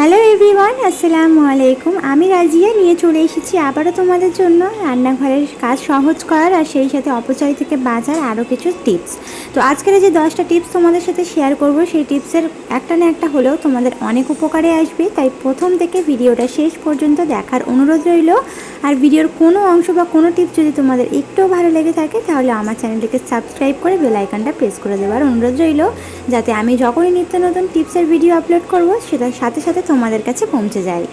Hello everyone আসসালামু আলাইকুম আমি রাজিয়া, নিয়ে চলে এসেছি আবারও তোমাদের জন্য রান্নাঘরের কাজ সহজ করার আর সেই সাথে অপচয় থেকে বাঁচার আরও কিছু টিপস তো আজকের যে দশটা টিপস তোমাদের সাথে শেয়ার করব, সেই টিপসের একটা না একটা হলেও তোমাদের অনেক উপকারে আসবে। তাই প্রথম থেকে ভিডিওটা শেষ পর্যন্ত দেখার অনুরোধ রইল। আর ভিডিওর কোনো অংশ বা কোনো টিপস যদি তোমাদের একটুও ভালো লেগে থাকে, তাহলে আমার চ্যানেলটিকে সাবস্ক্রাইব করে বেল আইকনটা প্রেস করে দেওয়ার অনুরোধ রইল, যাতে আমি যখনই নিত্য নতুন টিপসের ভিডিও আপলোড করব, সেটার সাথে সাথে তোমাদের কাছে পৌঁছে যায়।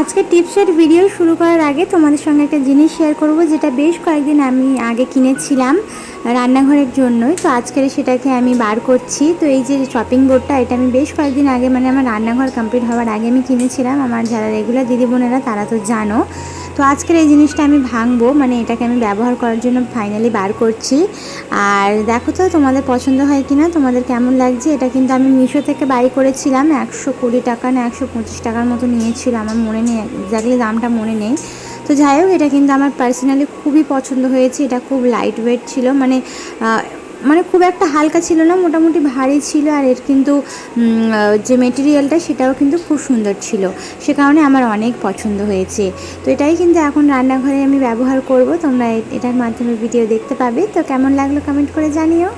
আজকে টিপসের ভিডিও শুরু করার আগে তোমাদের সঙ্গে একটা জিনিস শেয়ার করব, যেটা বেশ কয়েকদিন আমি আগে কিনেছিলাম রান্নাঘরের জন্যই। তো আজকের সেটাকে আমি বার করছি। তো এই যে শপিং বোর্ডটা এটা আমি বেশ কয়েকদিন আগে মানে আমার রান্নাঘর কমপ্লিট হওয়ার আগে আমি কিনেছিলাম। আমার যারা রেগুলার দিদি বোনেরা তারা তো জানো। তো আজকের এই জিনিসটা আমি ভাঙবো মানে এটাকে আমি ব্যবহার করার জন্য ফাইনালি বার করছি। আর দেখো তো তোমাদের পছন্দ হয় কি না তোমাদের কেমন লাগছে? এটা কিন্তু আমি মিশো থেকে বাই করেছিলাম, একশো কুড়ি টাকা না একশো পঁচিশ টাকার মতো নিয়েছিল, আমার মনে নেই এক্স্যাক্টলি দামটা মনে নেই। তো যাই হোক, এটা কিন্তু আমার পার্সোনালি খুবই পছন্দ হয়েছে, এটা খুব লাইট ওয়েট ছিল মানে মানে খুব একটা হালকা ছিল না, মোটামুটি ভারী ছিল আর এর কিন্তু যে মেটেরিয়ালটা সেটাও কিন্তু খুব সুন্দর ছিল। সে কারণে আমার অনেক পছন্দ হয়েছে। তো এটাই কিন্তু এখন রান্নাঘরে আমি ব্যবহার করব। তোমরা এটার মাধ্যমে ভিডিও দেখতে পাবে। তো কেমন লাগল কমেন্ট করে জানিও।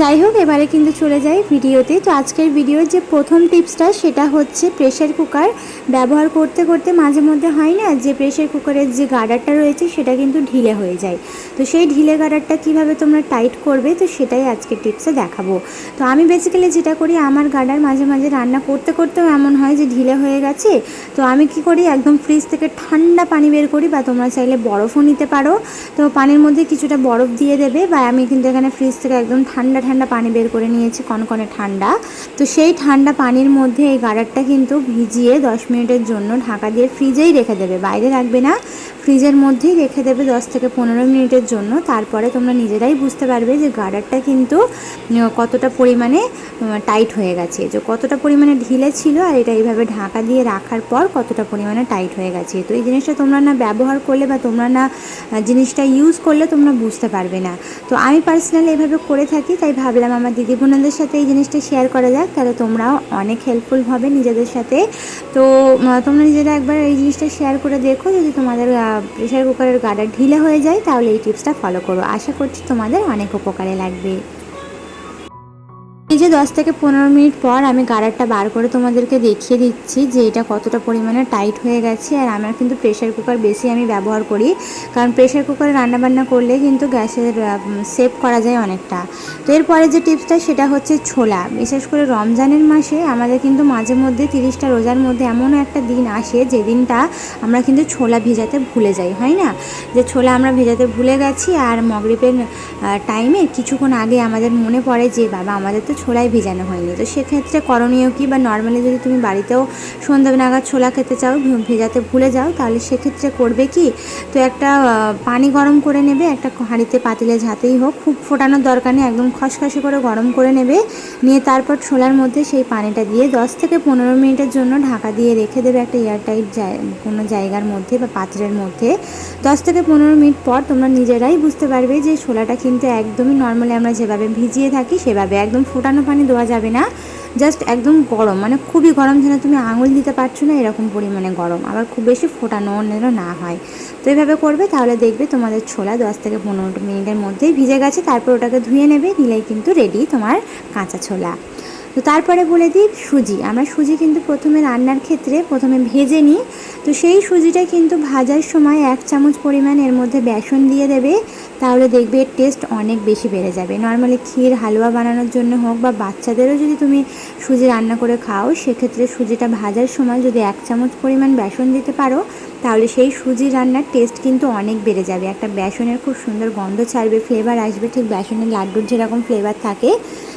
যাই হোক, এবারে কিন্তু চলে যাই ভিডিওতে। তো আজকের ভিডিওর যে প্রথম টিপসটা, সেটা হচ্ছে প্রেশার কুকার ব্যবহার করতে করতে মাঝে মধ্যে হয় না, যে প্রেশার কুকারের যে গার্ডারটা রয়েছে, সেটা কিন্তু ঢিলে হয়ে যায়। তো সেই ঢিলে গার্ডারটা কীভাবে তোমরা টাইট করবে, তো সেটাই আজকের টিপসে দেখাবো। তো আমি বেসিক্যালি যেটা করি, আমার গার্ডার মাঝে মাঝে রান্না করতে করতেও এমন হয় যে ঢিলে হয়ে গেছে। তো আমি কি করি, একদম ফ্রিজ থেকে ঠান্ডা পানি বের করি, বা তোমরা চাইলে বরফও নিতে পারো। তো পানির মধ্যে কিছুটা বরফ দিয়ে দেবে, বা আমি কিন্তু এখানে ফ্রিজ থেকে একদম ঠান্ডা ঠান্ডা পানি বের করে নিয়েছি, কনকনে ঠান্ডা। তো সেই ঠান্ডা পানির মধ্যে এই গাডারটা কিন্তু ভিজিয়ে দশ মিনিটের জন্য ঢাকা দিয়ে ফ্রিজেই রেখে দেবে। বাইরে রাখবে না, ফ্রিজের মধ্যেই রেখে দেবে দশ থেকে পনেরো মিনিটের জন্য। তারপরে তোমরা নিজেরাই বুঝতে পারবে যে গাডারটা কিন্তু কতটা পরিমাণে টাইট হয়ে গেছে। যে কতটা পরিমাণে ঢিলে ছিল আর এটা এইভাবে ঢাকা দিয়ে রাখার পর কতটা পরিমাণে টাইট হয়ে গেছে। তো এই জিনিসটা তোমরা না ব্যবহার করলে বা তোমরা না জিনিসটা ইউজ করলে তোমরা বুঝতে পারবে না। তো আমি পার্সোনালি এভাবে করে থাকি, তাই ভাবলাম আমার দিদি বোনদের সাথে এই জিনিসটা শেয়ার করা যাক, তাহলে তোমরাও অনেক হেল্পফুল হবে নিজেদের সাথে। তো তোমরা নিজেরা একবার এই জিনিসটা শেয়ার করে দেখো, যদি তোমাদের প্রেশার কুকারের গাডার ঢিলে হয়ে যায়, তাহলে এই টিপসটা ফলো করো। আশা করছি তোমাদের অনেক উপকারে লাগবে। এই যে দশ থেকে পনেরো মিনিট পর আমি গাড়ারটা বার করে তোমাদেরকে দেখিয়ে দিচ্ছি যে এটা কতটা পরিমাণে টাইট হয়ে গেছে। আর আমার কিন্তু প্রেশার কুকার বেশি আমি ব্যবহার করি। কারণ প্রেশার কুকারে রান্নাবান্না করলে কিন্তু গ্যাসের সেভ করা যায় অনেকটা। তো এরপরে যে টিপসটা সেটা হচ্ছে ছোলা। বিশেষ করে রমজানের মাসে আমাদের কিন্তু মাঝে মধ্যে তিরিশটা রোজার মধ্যে এমন একটা দিন আসে যে দিনটা আমরা কিন্তু ছোলা ভেজাতে ভুলে যাই, হয় না? যে ছোলা আমরা ভেজাতে ভুলে গেছি আর মগরিবের টাইমে কিছুক্ষণ আগে আমাদের মনে পড়ে যে, বাবা, আমাদের তো ছোলাই ভেজানো হয়নি। তো সেক্ষেত্রে করণীয় কি? বা নর্মালি যদি তুমি বাড়িতেও সন্ধ্যা নাগাদ ছোলা খেতে চাও ভেজাতে ভুলে যাও, তাহলে সেক্ষেত্রে করবে কি? তো একটা পানি গরম করে নেবে, একটা হাঁড়িতে পাতিলে ঝাতেই হোক, খুব ফোটানোর দরকার নেই, একদম খসখসে করে গরম করে নেবে, নিয়ে তারপর ছোলার মধ্যে সেই পানিটা দিয়ে দশ থেকে পনেরো মিনিটের জন্য ঢাকা দিয়ে রেখে দেবে একটা এয়ারটাইট কোনো জায়গার মধ্যে বা পাত্রের মধ্যে। দশ থেকে পনেরো মিনিট পর তোমরা নিজেরাই বুঝতে পারবে যে ছোলাটা কিন্তু একদমই নর্মালি আমরা যেভাবে ভিজিয়ে থাকি, সেভাবে একদম ফোটানো ফোটানো পানি দেওয়া যাবে না। জাস্ট একদম গরম মানে খুবই গরম যেন তুমি আঙুল দিতে পারছ না, এরকম পরিমাণে গরম। আবার খুব বেশি ফোটানো যেন না হয়। তো এভাবে করবে, তাহলে দেখবে তোমাদের ছোলা দশ থেকে পনেরো মিনিটের মধ্যেই ভিজে গেছে, তারপর ওটাকে ধুয়ে নেবে, নিলেই কিন্তু রেডি তোমার কাঁচা ছোলা। তো তারপরে বলে দিই সুজি। আমরা সুজি কিন্তু প্রথমে রান্নার ক্ষেত্রে প্রথমে ভেজে নিই। তো সেই সুজিটা কিন্তু ভাজার সময় এক চামচ পরিমাণ এর মধ্যে বেসন দিয়ে দেবে। তাহলে দেখবে এর টেস্ট অনেক বেশি বেড়ে যাবে। নর্মালি ক্ষীর, হালুয়া বানানোর জন্য হোক বা বাচ্চাদেরও যদি তুমি সুজি রান্না করে খাও, সেক্ষেত্রে সুজিটা ভাজার সময় যদি এক চামচ পরিমাণ বেসন দিতে পারো, তাহলে সেই সুজি রান্নার টেস্ট কিন্তু অনেক বেড়ে যাবে। একটা বেসনের খুব সুন্দর গন্ধ ছাড়বে ফ্লেভার আসবে, ঠিক বেসনের লাড্ডুর যেরকম ফ্লেভার থাকে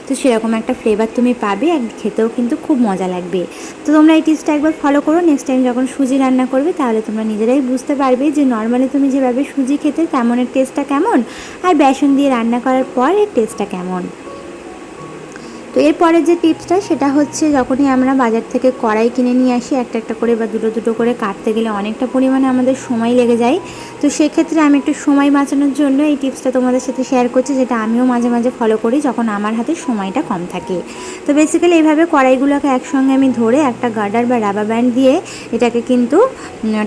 তো সেরকম একটা ফ্লেভার তুমি পাবে আর খেতেও কিন্তু খুব মজা লাগবে। তো তোমরা এই টিপসটা একবার ফলো করো নেক্সট টাইম যখন সুজি রান্না করবে তাহলে তোমরা নিজেরাই বুঝতে পারবে যে নর্মালি তুমি যেভাবে সুজি খেতে তেমনের টেস্টটা কেমন, আর বেসন দিয়ে রান্না করার পর এর টেস্টটা কেমন। তো এরপরে যে টিপসটা, সেটা হচ্ছে যখনই আমরা বাজার থেকে কড়াই কিনে নিয়ে আসি, একটা একটা করে বা দুটো দুটো করে কাটতে গেলে অনেকটা পরিমাণে আমাদের সময় লেগে যায়। তো সেক্ষেত্রে আমি একটু সময় বাঁচানোর জন্য এই টিপসটা তোমাদের সাথে শেয়ার করছি, যেটা আমিও মাঝে মাঝে ফলো করি যখন আমার হাতে সময়টা কম থাকে। তো বেসিক্যালি এইভাবে কড়াইগুলোকে একসঙ্গে আমি ধরে একটা গার্ডার বা রাবার ব্যান্ড দিয়ে এটাকে কিন্তু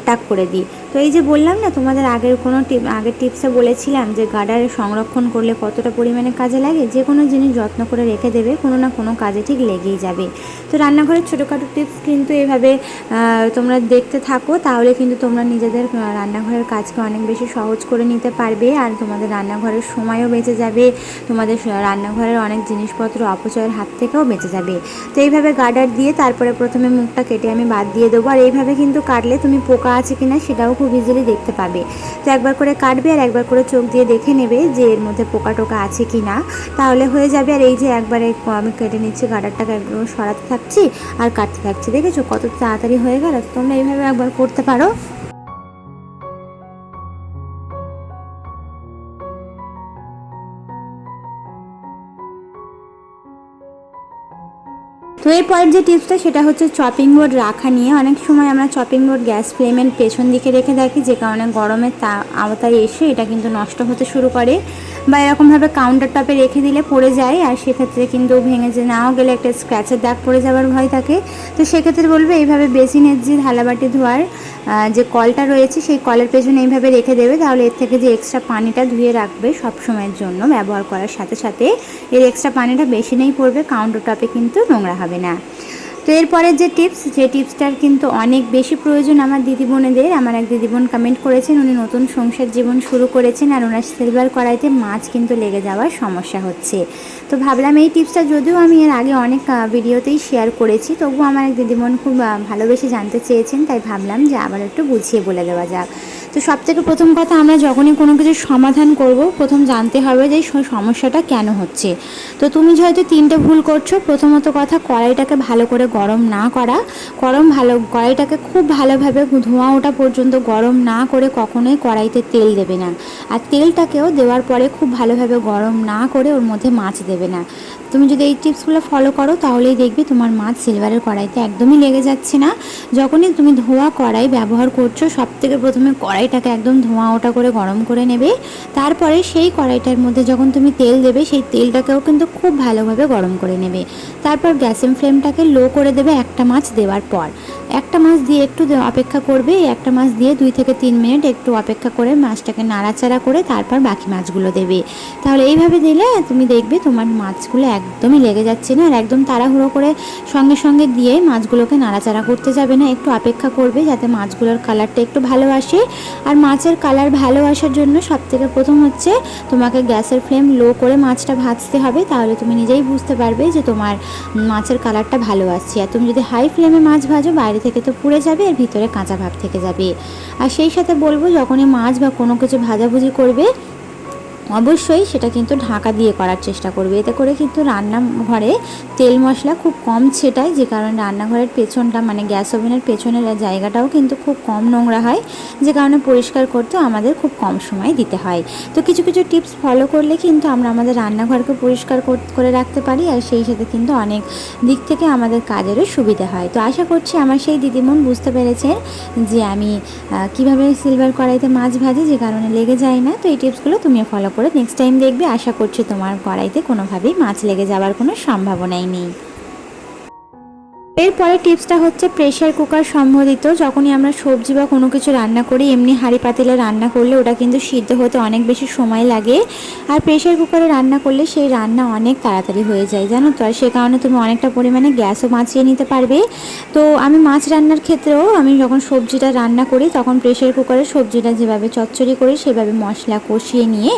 টাক করে দিই। তো এই যে বললাম না, তোমাদের আগের কোনো টিপ, আগের টিপসে বলেছিলাম যে গার্ডার সংরক্ষণ করলে কতটা পরিমাণে কাজে লাগে? যে কোনো জিনিস যত্ন করে রেখে দেবে, কোনো না কোনো কাজে ঠিক লেগেই যাবে। তো রান্নাঘরের ছোটোখাটো টিপস কিন্তু এভাবে তোমরা দেখতে থাকো, তাহলে কিন্তু তোমরা নিজেদের রান্নাঘরের কাজকে অনেক বেশি সহজ করে নিতে পারবে আর তোমাদের রান্নাঘরের সময়ও বেঁচে যাবে, তোমাদের রান্নাঘরের অনেক জিনিসপত্র অপচয়ের হাত থেকেও বেঁচে যাবে। তো এইভাবে গার্ডার দিয়ে তারপরে প্রথমে মুখটা কেটে আমি বাদ দিয়ে দেবো। আর এইভাবে কিন্তু কাটলে তুমি পোকা আছে কিনা সেটাও খুব ইজিলি দেখতে পাবে। তো একবার করে কাটবে আর একবার করে চোখ দিয়ে দেখে নেবে যে এর মধ্যে পোকা টোকা আছে কি না তাহলে হয়ে যাবে আর এই যে একবারে আমি কেটে নিচ্ছি গার্ডারটাকে একদম সরাতে থাকছি আর কাটতে থাকছি। দেখেছ কত তাড়াতাড়ি হয়ে গেল? তোমরা এইভাবে একবার করতে পারো। তো এরপরের যে টিপসটা, সেটা হচ্ছে চপিং বোর্ড রাখা নিয়ে। অনেক সময় আমরা চপিং বোর্ড গ্যাস ফ্লেমের পেছন দিকে রেখে থাকি, যে কারণে গরমের তা, আওতায় এসে এটা কিন্তু নষ্ট হতে শুরু করে। বা এরকমভাবে কাউন্টার টপে রেখে দিলে পড়ে যায়, আর সেক্ষেত্রে কিন্তু ভেঙে যে নাও গেলে একটা স্ক্র্যাচের দাগ পড়ে যাওয়ার ভয় থাকে। তো সেক্ষেত্রে বলবে, এইভাবে বেসিনের যে থালাবাটি ধোয়ার যে কলটা রয়েছে, সেই কলের পেছনে এইভাবে রেখে দেবে, তাহলে এর থেকে যে এক্সট্রা পানিটা ধুয়ে রাখবে সব সময়ের জন্য ব্যবহার করার সাথে সাথে, এর এক্সট্রা পানিটা বেশি নেই পড়বে কাউন্টার টপে কিন্তু নোংরা হবে না। তো এরপরের যে টিপস যে টিপসটার কিন্তু অনেক বেশি প্রয়োজন আমার দিদি বোনেদের আমার এক দিদি বোন কমেন্ট করেছেন, উনি নতুন সংসার জীবন শুরু করেছেন আর ওনার সিলভার কড়াইতে মাছ কিন্তু লেগে যাওয়ার সমস্যা হচ্ছে। তো ভাবলাম এই টিপসটা যদিও আমি এর আগে অনেক ভিডিওতেই শেয়ার করেছি, তবুও আমার এক দিদি বোন খুব ভালোবেসে জানতে চেয়েছেন, তাই ভাবলাম যে আবার একটু বুঝিয়ে বলে দেওয়া যাক। তো সব থেকে প্রথম কথা আমরা যখনই কোনো কিছু সমাধান করব, প্রথম জানতে হবে যে সমস্যাটা কেন হচ্ছে। তো তুমি হয়তো তিনটে ভুল করছ, প্রথমত কথা কড়াইটাকে ভালো করে গরম না করা। গরম ভালো, কড়াইটাকে খুব ভালোভাবে ধোঁয়া ওঠা পর্যন্ত গরম না করে কখনোই কড়াইতে তেল দেবে না। আর তেলটাকেও দেওয়ার পরে খুব ভালোভাবে গরম না করে ওর মধ্যে মাছ দেবে না। তুমি যদি এই টিপসগুলো ফলো করো, তাহলেই দেখবে তোমার মাছ সিলভারের কড়াইতে একদমই লেগে যাচ্ছে না। যখনই তুমি ধোয়া কড়াই ব্যবহার করছ সব থেকে প্রথমে কড়াইটাকে একদম ধোঁয়া ওটা করে গরম করে নেবে। তারপরে সেই কড়াইটার মধ্যে যখন তুমি তেল দেবে, সেই তেলটাকেও কিন্তু খুব ভালোভাবে গরম করে নেবে। তারপর গ্যাসের ফ্লেমটাকে লো করে দেবে একটা মাছ দেওয়ার পর। একটা মাছ দিয়ে একটু অপেক্ষা করবে, একটা মাছ দিয়ে দুই থেকে তিন মিনিট একটু অপেক্ষা করে মাছটাকে নাড়াচাড়া করে তারপর বাকি মাছগুলো দেবে। তাহলে এইভাবে দিলে তুমি দেখবে তোমার মাছগুলো একদমই লেগে যাচ্ছে না, আর একদম তাড়াহুড়ো করে সঙ্গে সঙ্গে দিয়ে মাছগুলোকে নাড়াচাড়া করতে যাবে না, একটু অপেক্ষা করবে যাতে মাছগুলোর কালারটা একটু ভালো আসে। আর মাছের কালার ভালো আসার জন্য সব থেকে প্রথম হচ্ছে তোমাকে গ্যাসের ফ্লেম লো করে মাছটা ভাজতে হবে, তাহলে তুমি নিজেই বুঝতে পারবে যে তোমার মাছের কালারটা ভালো আসছে। আর তুমি যদি হাই ফ্লেমে মাছ ভাজো, বাইরে থেকে তো পুড়ে যাবে আর ভিতরে কাঁচা ভাব থেকে যাবে। আর সেই সাথে বলব, যখনই মাছ বা কোনো কিছু ভাজাভুজি করবে অবশ্যই সেটা কিন্তু ঢাকা দিয়ে করার চেষ্টা করবে। এতে করে কিন্তু রান্নাঘরে তেল মশলা খুব কম ছেটায়, যে কারণে রান্নাঘরের পেছনটা মানে গ্যাস ওভেনের পেছনের জায়গাটাও কিন্তু খুব কম নোংরা হয়, যে কারণে পরিষ্কার করতে আমাদের খুব কম সময় দিতে হয়। তো কিছু কিছু টিপস ফলো করলে কিন্তু আমরা আমাদের রান্নাঘরকে পরিষ্কার করে রাখতে পারি, আর সেই সাথে কিন্তু অনেক দিক থেকে আমাদের কাজেরও সুবিধা হয়। তো আশা করছি আমার সেই দিদিমন বুঝতে পেরেছেন যে আমি কীভাবে সিলভার কড়াইতে মাছ ভাজি, যে কারণে লেগে যায় না। তো এই টিপসগুলো তুমিও ফলো করে নেক্সট টাইম দেখবে, আশা করছি তোমার কড়াইতে কোনোভাবেই মাছ লেগে যাওয়ার কোনো সম্ভাবনাই নেই। এরপরে টিপসটা হচ্ছে প্রেশার কুকার সম্বন্ধিত যখনই আমরা সবজি বা কোনো কিছু রান্না করি, এমনি হাঁড়ি পাতিলে রান্না করলে ওটা কিন্তু সিদ্ধ হতে অনেক বেশি সময় লাগে। আর প্রেশার কুকারে রান্না করলে সেই রান্না অনেক তাড়াতাড়ি হয়ে যায়, জানো তো? আর সে কারণে তুমি অনেকটা পরিমাণে গ্যাসও বাঁচিয়ে নিতে পারবে। তো আমি মাছ রান্নার ক্ষেত্রেও আমি যখন সবজিটা রান্না করি, তখন প্রেশার কুকারে সবজিটা যেভাবে চচ্চড়ি করি, সেভাবে মশলা কষিয়ে নিয়ে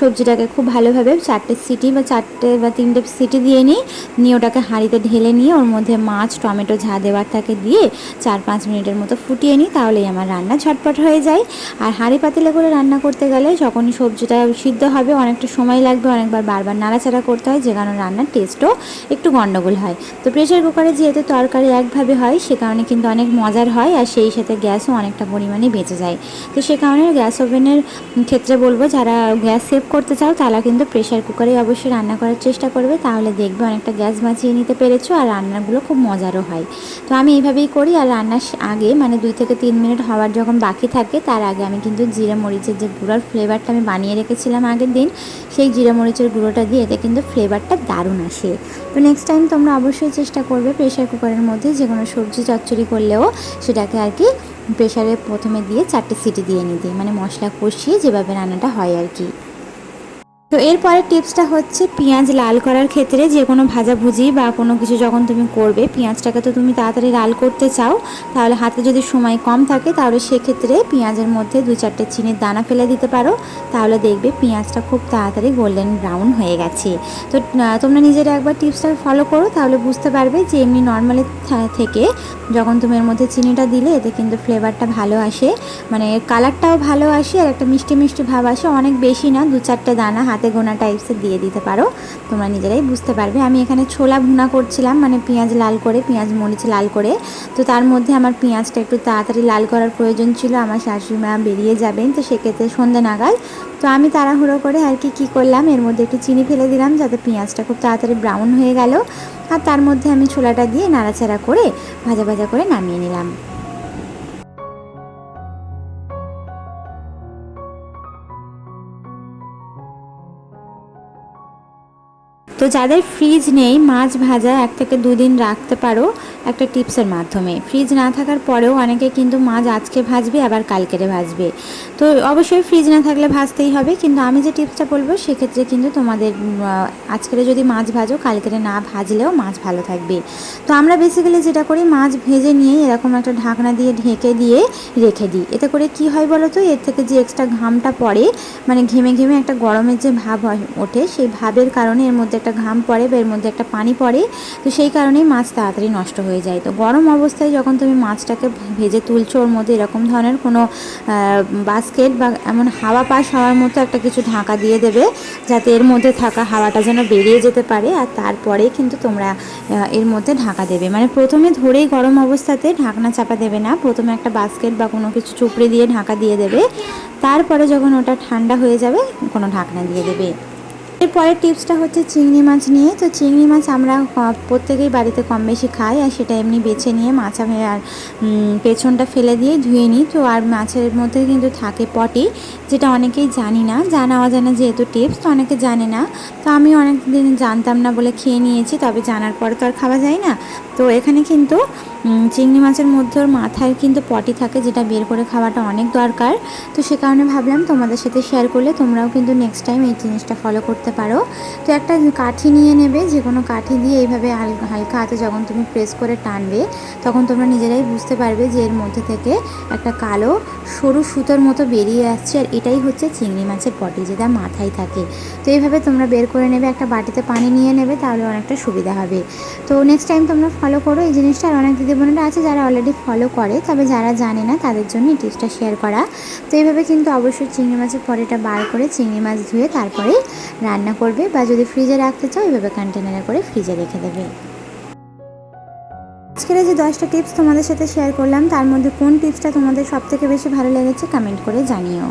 সবজিটাকে খুব ভালোভাবে চারটে সিটি বা চারটে বা তিনটে সিটি দিয়ে নিই। নিয়ে ওটাকে হাঁড়িতে ঢেলে নিয়ে ওর মধ্যে মাছ টমেটো ঝা দেওয়ার থাকে দিয়ে চার পাঁচ মিনিটের মতো ফুটিয়ে নিই, তাহলেই আমার রান্না ঝটপট হয়ে যায়। আর হাঁড়ি পাতিলে করে রান্না করতে গেলে যখনই সবজিটা সিদ্ধ হবে, অনেকটা সময় লাগবে, অনেকবার বারবার নাড়াচাড়া করতে হয়, যে কারণে রান্নার টেস্টও একটু গন্ডগোল হয়। তো প্রেশার কুকারে যেহেতু তরকারি একভাবে হয়, সে কারণে কিন্তু অনেক মজার হয়, আর সেই সাথে গ্যাসও অনেকটা পরিমাণে বেঁচে যায়। তো সে কারণে গ্যাস ওভেনের ক্ষেত্রে বলব, যারা গ্যাস সেভ করতে চাও, তারা কিন্তু প্রেশার কুকারে অবশ্যই রান্না করার চেষ্টা করবে, তাহলে দেখবে অনেকটা গ্যাস বাঁচিয়ে নিতে পেরেছ, আর রান্নাগুলো খুব মজারও হয়। তো আমি এইভাবেই করি আর রান্নার আগে মানে দুই থেকে তিন মিনিট হওয়ার যখন বাকি থাকে, তার আগে আমি কিন্তু জিরে মরিচের যে গুঁড়োর ফ্লেভারটা আমি বানিয়ে রেখেছিলাম আগের দিন, সেই জিরে মরিচের গুঁড়োটা দিয়ে এতে কিন্তু ফ্লেভারটা দারুণ আসে। তো নেক্সট টাইম তোমরা অবশ্যই চেষ্টা করবে প্রেশার কুকারের মধ্যে যে কোনো সবজি চচ্চড়ি করলেও সেটাকে আর কি প্রেশারে প্রথমে দিয়ে চারটে সিটি দিয়ে নিতে মানে মশলা কষিয়ে যেভাবে রান্নাটা হয় আর কি। তো এরপরের টিপসটা হচ্ছে পেঁয়াজ লাল করার ক্ষেত্রে যে কোনো ভাজাভুজি বা কোনো কিছু যখন তুমি করবে, পেঁয়াজটাকে তো তুমি তাড়াতাড়ি লাল করতে চাও, তাহলে হাতে যদি সময় কম থাকে তাহলে সেক্ষেত্রে পেঁয়াজের মধ্যে দু চারটে চিনির দানা ফেলে দিতে পারো, তাহলে দেখবে পেঁয়াজটা খুব তাড়াতাড়ি গোল্ডেন ব্রাউন হয়ে গেছে। তো তোমরা নিজেরা একবার টিপসটা ফলো করো, তাহলে বুঝতে পারবে যে এমনি নর্মালি থেকে যখন তুমি এর মধ্যে চিনিটা দিলে, এতে কিন্তু ফ্লেভারটা ভালো আসে। মানে কালারটাও ভালো আসে আর একটা মিষ্টি মিষ্টি ভাব আসে, অনেক বেশি না, দু চারটে দানা হাতে গোনা টাইপসের দিয়ে দিতে পারো। তোমরা নিজেরাই বুঝতে পারবে। আমি এখানে ছোলা ভুনা করছিলাম মানে পেঁয়াজ লাল করে, পেঁয়াজ মরিচ লাল করে। তো তার মধ্যে আমার পেঁয়াজটা একটু তাড়াতাড়ি লাল করার প্রয়োজন ছিল। আমার শাশুড়ি মা বেরিয়ে যাবেন, তো সেক্ষেত্রে সন্ধে নাগাদ। তো আমি তাড়াহুড়ো করে আর কি, কী করলাম? এর মধ্যে একটু চিনি ফেলে দিলাম, যাতে পেঁয়াজটা খুব তাড়াতাড়ি ব্রাউন হয়ে গেল। আর তার মধ্যে আমি ছোলাটা দিয়ে নাড়াচাড়া করে ভাজা ভাজা করে নামিয়ে নিলাম। তো যাদের ফ্রিজ নেই, মাছ ভাজা এক থেকে দুদিন রাখতে পারো একটা টিপসের মাধ্যমে। ফ্রিজ না থাকার পরেও অনেকে কিন্তু মাছ আজকে ভাজবে, আবার কালকেরে ভাজবে। তো অবশ্যই ফ্রিজ না থাকলে ভাজতেই হবে, কিন্তু আমি যে টিপসটা বলব, সেক্ষেত্রে কিন্তু তোমাদের আজকের যদি মাছ ভাজো, কালকেরে না ভাজলেও মাছ ভালো থাকবে। তো আমরা বেসিক্যালি যেটা করি, মাছ ভেজে নিয়ে এরকম একটা ঢাকনা দিয়ে ঢেকে দিয়ে রেখে দিই। এতে করে কি হয় বলো তো, এর থেকে যে এক্সট্রা ঘামটা পড়ে মানে ঘেমে ঘেমে একটা গরমের যে ভাব হয়, ওঠে, সেই ভাবের কারণে এর মধ্যে একটা ঘাম পড়ে বা এর মধ্যে একটা পানি পড়ে, তো সেই কারণেই মাছ তাড়াতাড়ি নষ্ট হয়ে যায়। তো গরম অবস্থায় যখন তুমি মাছটাকে ভেজে তুলছো, ওর মধ্যে এরকম ধরনের কোনো বাস্কেট বা এমন হাওয়া পাস হওয়ার মতো একটা কিছু ঢাকা দিয়ে দেবে, যাতে এর মধ্যে থাকা হাওয়াটা যেন বেরিয়ে যেতে পারে, আর তারপরেই কিন্তু তোমরা এর মধ্যে ঢাকা দেবে। মানে প্রথমে ধরেই গরম অবস্থাতে ঢাকনা চাপা দেবে না, প্রথমে একটা বাস্কেট বা কোনো কিছু চুপড়ে দিয়ে ঢাকা দিয়ে দেবে, তারপরে যখন ওটা ঠান্ডা হয়ে যাবে, কোনো ঢাকনা দিয়ে দেবে। এরপরের টিপসটা হচ্ছে চিংড়ি মাছ নিয়ে। তো চিংড়ি মাছ আমরা প্রত্যেকেই বাড়িতে কম বেশি খাই আর সেটা এমনি বেছে নিয়ে মাছা ভে- আর পেছনটা ফেলে দিয়ে ধুয়ে নিই। তো আর মাছের মধ্যে কিন্তু থাকে পটি, যেটা অনেকেই জানি না, জানা অজানা যেহেতু টিপস, তো অনেকে জানে না। তো আমি অনেক দিন জানতাম না বলে খেয়ে নিয়েছি, তবে জানার পরে তো আর খাওয়া যায় না। তো এখানে কিন্তু চিংড়ি মাছের মধ্যে ওর মাথায় কিন্তু পটি থাকে, যেটা বের করে খাওয়াটা অনেক দরকার। তো সে কারণে ভাবলাম তোমাদের সাথে শেয়ার করলে তোমরাও কিন্তু নেক্সট টাইম এই জিনিসটা ফলো করতে পারো। তো একটা কাঠি নিয়ে নেবে, যে কোনো কাঠি দিয়ে এইভাবে হাল- হালকা হাতে যখন তুমি প্রেস করে টানবে, তখন তোমরা নিজেরাই বুঝতে পারবে যে এর মধ্যে থেকে একটা কালো, সরু সুতোর মতো বেরিয়ে আসছে, আর এটাই হচ্ছে চিংড়ি মাছের পটি, যেটা মাথায় থাকে। তো এইভাবে তোমরা বের করে নেবে, একটা বাটিতে পানি নিয়ে নেবে, তাহলে অনেকটা সুবিধা হবে। তো নেক্সট টাইম তোমরা ফলো করো এই জিনিসটা, আর অনেক দিদি বোনেরা আছে যারা অলরেডি ফলো করে, তবে যারা জানে না তাদের জন্য এই টিপসটা শেয়ার করা। তো এইভাবে কিন্তু অবশ্যই চিংড়ি মাছের পরেটা বার করে চিংড়ি মাছ ধুয়ে তারপরে রান্না করবে বা যদি ফ্রিজে রাখতে চাও এইভাবে কন্টেনারে করে ফ্রিজে রেখে দেবে। আজকের যে দশটা টিপস তোমাদের সাথে শেয়ার করলাম, তার মধ্যে কোন টিপসটা তোমাদের সব থেকে বেশি ভালো লেগেছে কমেন্ট করে জানিও।